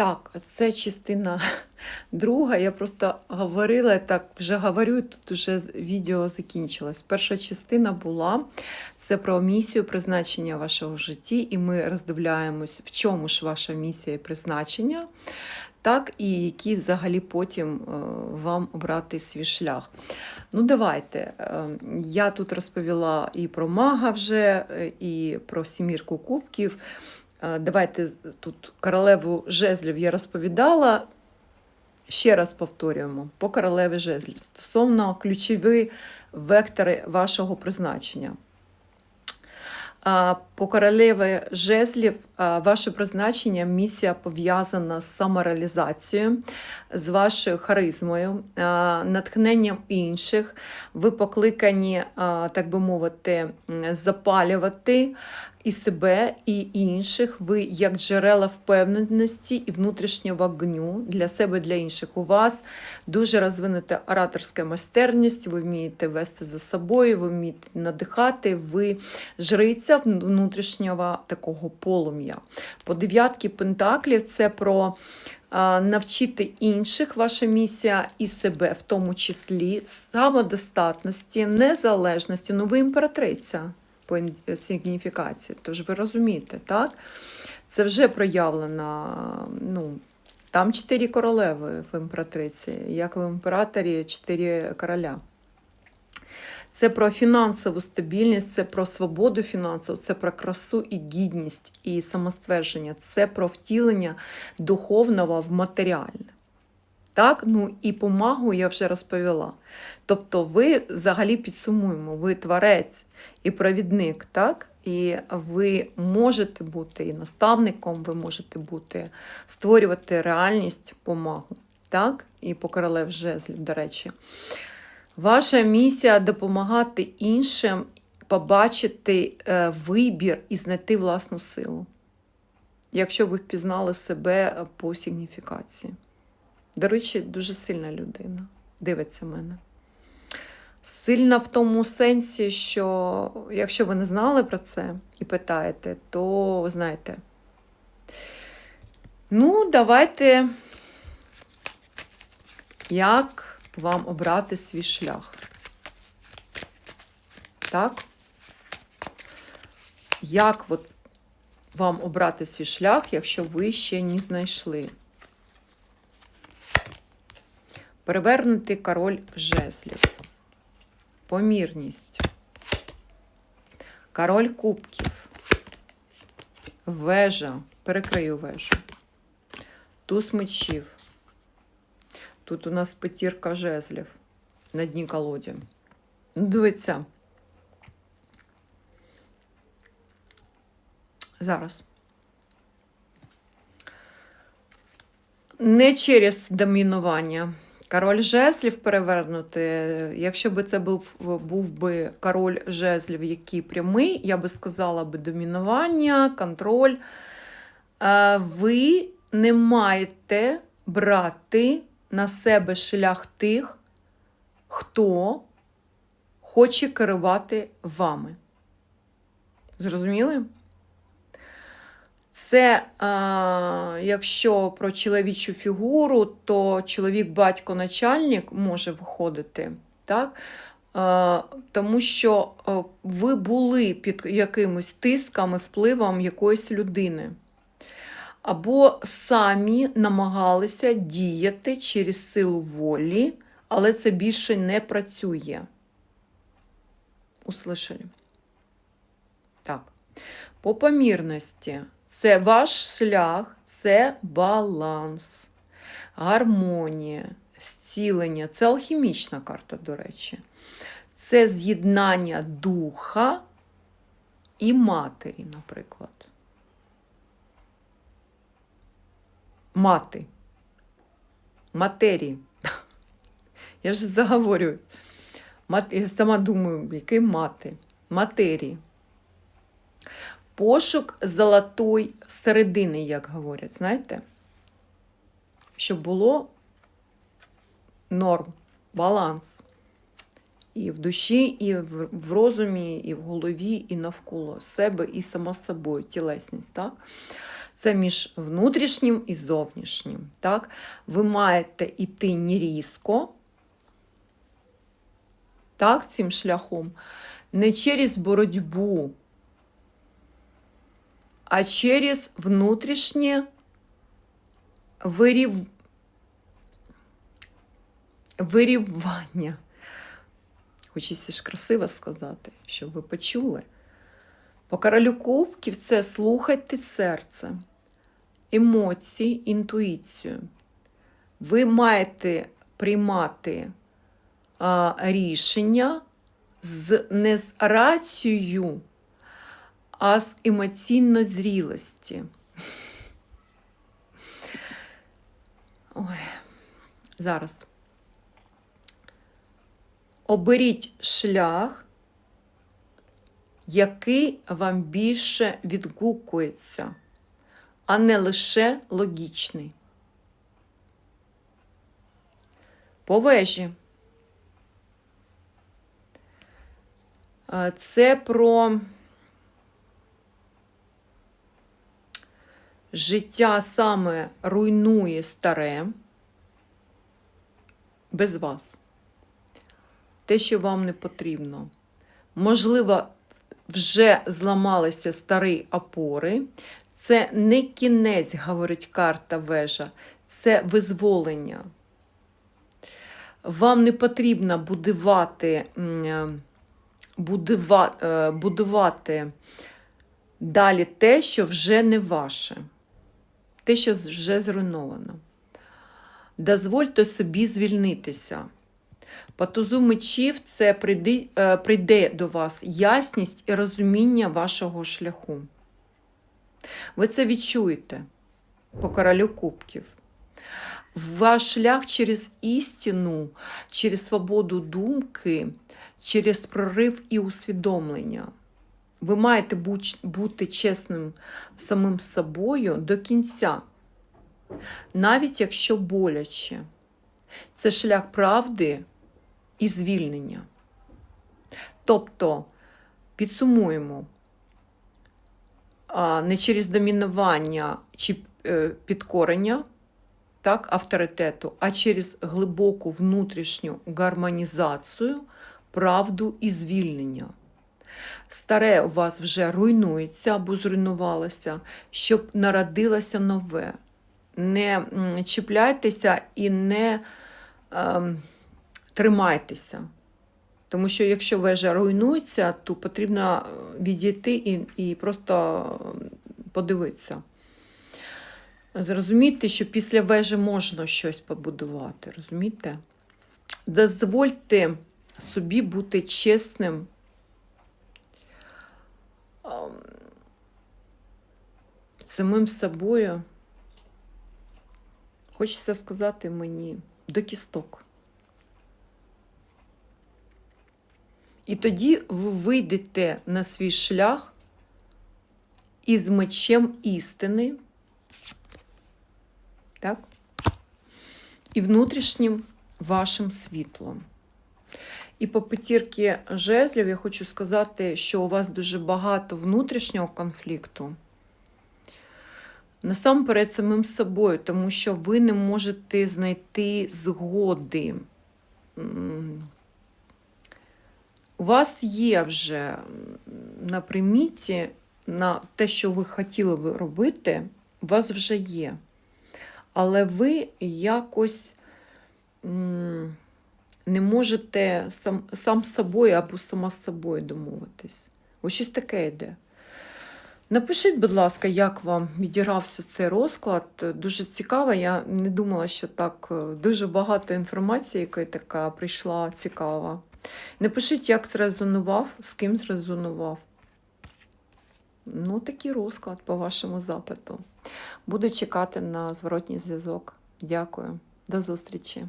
Так, це частина друга. Я просто говорила, так вже говорю, тут вже відео закінчилось. Перша частина була це про місію призначення вашого житті, і ми роздивляємось, в чому ж ваша місія і призначення, так, і які взагалі потім е, вам обрати свій шлях. Ну, давайте. е, Я тут розповіла і про мага вже, е, і про сімірку кубків. Е, Давайте тут королеву жезлів я розповідала. Ще раз повторюємо по королеві жезлів стосовно ключові вектори вашого призначення. По королеві жезлів ваше призначення, місія пов'язана з самореалізацією, з вашою харизмою, натхненням інших. Ви покликані, так би мовити, запалювати і себе, і інших. Ви як джерела впевненості і внутрішнього вогню для себе, для інших. У вас дуже розвинута ораторська майстерність, ви вмієте вести за собою, ви вмієте надихати, ви жриця внутрішнього такого полум'я. По дев'ятки пентаклів це про навчити інших, ваша місія і себе, в тому числі, самодостатності, незалежності. Ну, ви імператриця по сигніфікації. Тож ви розумієте, так? Це вже проявлено. Ну, там чотири королеви в імператриці, як в імператорі чотири короля. Це про фінансову стабільність, це про свободу фінансову, це про красу і гідність і самоствердження, це про втілення духовного в матеріальне. Так, ну і помагу я вже розповіла. Тобто, ви взагалі підсумуємо, ви творець і провідник, так? І ви можете бути і наставником, ви можете бути, створювати реальність помагу, так? І по королев жезлів, до речі. Ваша місія допомагати іншим побачити е, вибір і знайти власну силу, якщо ви впізнали себе по сигніфікації. До речі, дуже сильна людина. Дивиться мене. Сильна в тому сенсі, що якщо ви не знали про це і питаєте, то знаєте. Ну, давайте, як вам обрати свій шлях. Так? Як от вам обрати свій шлях, якщо ви ще не знайшли? Перевернути король жезлів. Помірність. Король кубків. Вежа. Перекрию вежу. Туз мечів. Тут у нас п'ятірка жезлів на дні колоді. Ну, Дивіться. Зараз. Не через домінування. Король жезлів перевернути. Якщо б це був, був би король жезлів, який прямий, я би сказала би домінування, контроль. Е, Ви не маєте брати на себе шлях тих, хто хоче керувати вами. Зрозуміли? Це, е, якщо про чоловічу фігуру, то чоловік-батько-начальник може виходити, так? Е, тому що ви були під якимось тиском і впливом якоїсь людини. Або самі намагалися діяти через силу волі, але це більше не працює. Услышали? Так. По помірності. Це ваш шлях, це баланс, гармонія, зцілення. Це алхімічна карта, до речі. Це з'єднання духа і матері, наприклад. Мати. Матері. Я ж заговорюю. Я сама думаю, який мати? Матерії. Пошук золотої середини, як говорять, знаєте? Щоб було норм, баланс. І в душі, і в, розумі, і в голові, і навколо себе, і само собою, тілесність. Так? Це між внутрішнім і зовнішнім. Так? Ви маєте йти не різко, так, цим шляхом, не через боротьбу, а через внутрішнє вирів... вирівання. Хочеться ж красиво сказати, щоб ви почули. По королю кубків це слухайте серце, емоції, інтуїцію. Ви маєте приймати а, рішення з, не з рацією, а з емоційної зрілості. Ой, зараз. Оберіть шлях, який вам більше відгукується, а не лише логічний. По вежі. Це про життя саме руйнує старе без вас. Те, що вам не потрібно. Можливо, вже зламалися старі опори. Це не кінець, говорить карта вежа, це визволення. Вам не потрібно будувати, е, будува- е, будувати далі те, що вже не ваше, те, що вже зруйновано. Дозвольте собі звільнитися. По тузу мечів це прийде, прийде до вас ясність і розуміння вашого шляху. Ви це відчуєте по королю кубків. Ваш шлях через істину, через свободу думки, через прорив і усвідомлення. Ви маєте бути чесним самим собою до кінця, навіть якщо боляче. Це шлях правди і звільнення. Тобто, підсумуємо, не через домінування чи е, підкорення так, авторитету, а через глибоку внутрішню гармонізацію, правду і звільнення. Старе у вас вже руйнується або зруйнувалося, щоб народилося нове. Не чіпляйтеся і не ем, тримайтеся. Тому що якщо вежа руйнується, то потрібно е, відійти і, і просто подивитися. Зрозумійте, що після вежі можна щось побудувати, розумієте? Дозвольте собі бути чесним. Самим собою, хочеться сказати мені, до кісток. І тоді ви вийдете на свій шлях із мечем істини, так? і внутрішнім вашим світлом. І по п'ятірки жезлів я хочу сказати, що у вас дуже багато внутрішнього конфлікту. Насамперед самим собою, тому що ви не можете знайти згоди. У вас є вже на приміті на те, що ви хотіли би робити, у вас вже є. Але ви якось не можете сам, сам собою або сама з собою домовитись. Ось щось таке йде. Напишіть, будь ласка, як вам відігрався цей розклад. Дуже цікаво. Я не думала, що так е, дуже багато інформації, яка така прийшла цікава. Напишіть, як зрезонував, з ким зрезонував. Ну, такий розклад по вашому запиту. Буду чекати на зворотній зв'язок. Дякую. До зустрічі.